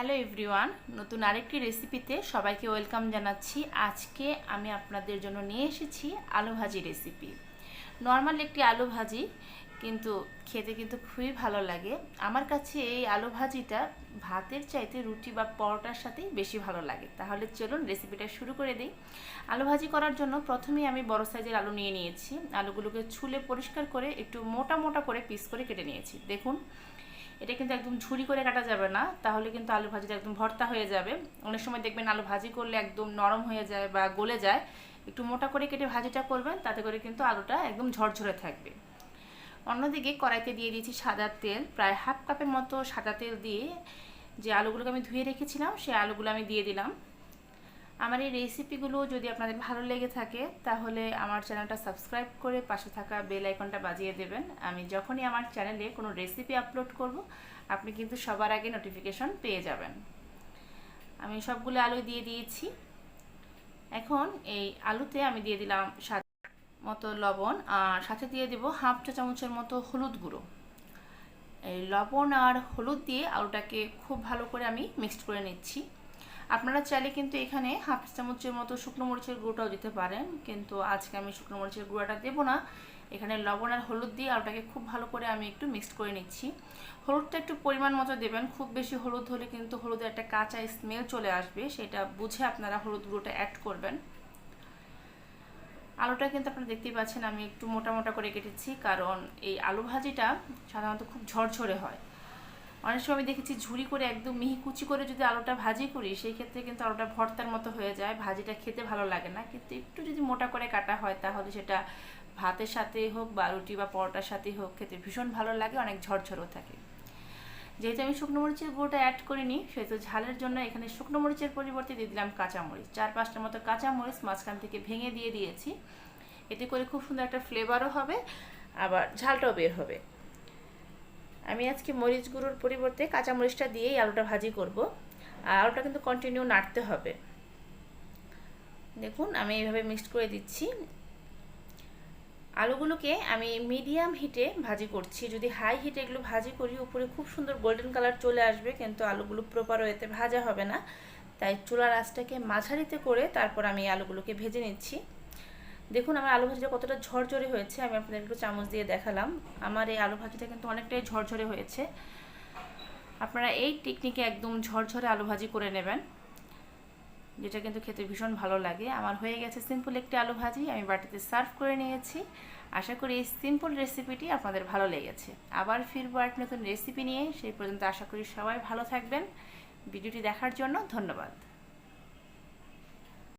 Hello everyone নতুন আরেকটি রেসিপিতে সবাইকে ওয়েলকাম জানাচ্ছি। আজকে আমি আপনাদের জন্য নিয়ে এসেছি আলু ভাজি রেসিপি নর্মাল একটি আলু ভাজি, কিন্তু খেতে কিন্তু খুবই ভালো লাগে। আমার কাছে এই আলু ভাজিটা ভাতের চাইতে রুটি বা পরোটার সাথেই বেশি ভালো লাগে। তাহলে চলুন রেসিপিটা শুরু করে দিই। আলু ভাজি করার জন্য প্রথমেই আমি বড় সাইজের আলু নিয়ে নিয়েছি। আলুগুলোকে ছুলে পরিষ্কার করে একটু মোটা মোটা করে পিস করে কেটে নিয়েছি। দেখুন এটা কিন্তু একদম ঝুরি করে কাটা যাবে না, তাহলে কিন্তু আলু ভাজিটা একদম ভর্তা হয়ে যাবে। অনেক সময় দেখবেন আলু ভাজি করলে একদম নরম হয়ে যায় বা গলে যায়, একটু মোটা করে কেটে ভাজিটা করবেন, তাতে করে কিন্তু আলুটা একদম ঝরঝরে থাকবে। অন্যদিকে কড়াইতে দিয়ে দিয়েছি সাদা তেল, প্রায় হাফ কাপের মতো সাদা তেল দিয়ে যে আলুগুলোকে আমি ধুয়ে রেখেছিলাম, সেই আলুগুলো আমি দিয়ে দিলাম। আমার এই রেসিপিগুলো যদি আপনাদের ভালো লেগে থাকে, তাহলে আমার চ্যানেলটা সাবস্ক্রাইব করে পাশে থাকা বেল আইকনটা বাজিয়ে দেবেন। আমি যখনই আমার চ্যানেলে কোনো রেসিপি আপলোড করব, আপনি কিন্তু সবার আগে নোটিফিকেশন পেয়ে যাবেন। আমি সবগুলো আলু দিয়ে দিয়েছি। এখন এই আলুতে আমি দিয়ে দিলাম স্বাদ মতো লবণ, আর সাথে দিয়ে দেব হাফ চা চামচের মতো হলুদ গুঁড়ো। এই লবণ আর হলুদ দিয়ে আলুটাকে খুব ভালো করে আমি মিক্সড করে নিচ্ছি। আপনারা চাইলে কিন্তু এখানে হাফ চামচের মতো শুকনো মরিচের গুঁড়োটাও দিতে পারেন। কিন্তু আজকে আমি শুকনো মরিচের গুঁড়োটা দেবো না। এখানে লবণ আর হলুদ দিয়ে আলুটাকে খুব ভালো করে আমি একটু মিক্সড করে নিচ্ছি। হলুদটা একটু পরিমাণ মতো দেবেন। খুব বেশি হলুদ হলে কিন্তু হলুদের একটা কাঁচা স্মেল চলে আসবে। সেটা বুঝে আপনারা হলুদ গুঁড়োটা অ্যাড করবেন। আলুটা কিন্তু আপনারা দেখতেই পাচ্ছেন আমি একটু মোটা মোটা করে কেটেছি। কারণ এই আলু ভাজিটা সাধারণত খুব ঝরঝরে হয়। অনেক সময় আমি দেখেছি ঝুড়ি করে একদম মিহি কুচি করে যদি আলুটা ভাজি করি, সেই ক্ষেত্রে কিন্তু আলুটা ভর্তার মতো হয়ে যায়। ভাজিটা খেতে ভালো লাগে না। কিন্তু একটু যদি মোটা করে কাটা হয়, তাহলে সেটা ভাতের সাথেই হোক বা রুটি বা পরোটার সাথেই হোক, খেতে ভীষণ ভালো লাগে, অনেক ঝরঝরও থাকে। যেহেতু আমি শুকনো মরিচের গুঁড়োটা অ্যাড করিনি, সেহেতু ঝালের জন্য এখানে শুকনো মরিচের পরিবর্তে দিয়ে দিলাম কাঁচামরিচ চার পাঁচটার মতো কাঁচামরিচ মাঝখান থেকে ভেঙে দিয়ে দিয়েছি। এতে করে খুব সুন্দর একটা ফ্লেভারও হবে, আবার ঝালটাও বের হবে। আমি আজকে মরিচ গুঁড়োর পরিবর্তে কাঁচামরিচটা দিয়েই আলুটা ভাজি করব। আর আলুটা কিন্তু কন্টিনিউ নাড়তে হবে। দেখুন, আমি এইভাবে মিক্সড করে দিচ্ছি। আলুগুলোকে আমি মিডিয়াম হিটে ভাজি করছি। যদি হাই হিটে এগুলো ভাজি করি, উপরে খুব সুন্দর গোল্ডেন কালার চলে আসবে, কিন্তু আলুগুলো প্রপার ওয়েতে ভাজা হবে না। তাই চুলার আঁচটাকে মাঝারিতে করে তারপর আমি আলুগুলোকে ভেজে নিচ্ছি। দেখুন, আমার আলু ভাজিটা কতটা ঝরঝরে হয়েছে, আমি আপনাদের একটু চামচ দিয়ে দেখালাম। আমার এই আলু ভাজিটা কিন্তু অনেকটাই ঝরঝরে হয়েছে। আপনারা এই টেকনিকে একদম ঝরঝরে আলু ভাজি করে নেবেন, যেটা কিন্তু খেতে ভীষণ ভালো লাগে। আমার হয়ে গেছে সিম্পল একটি আলু ভাজি, আমি বাটিতে সার্ভ করে নিয়েছি। আশা করি এই সিম্পল রেসিপিটি আপনাদের ভালো লেগেছে। আবার ফিরবো এক নতুন রেসিপি নিয়ে, সেই পর্যন্ত আশা করি সবাই ভালো থাকবেন। ভিডিওটি দেখার জন্য ধন্যবাদ।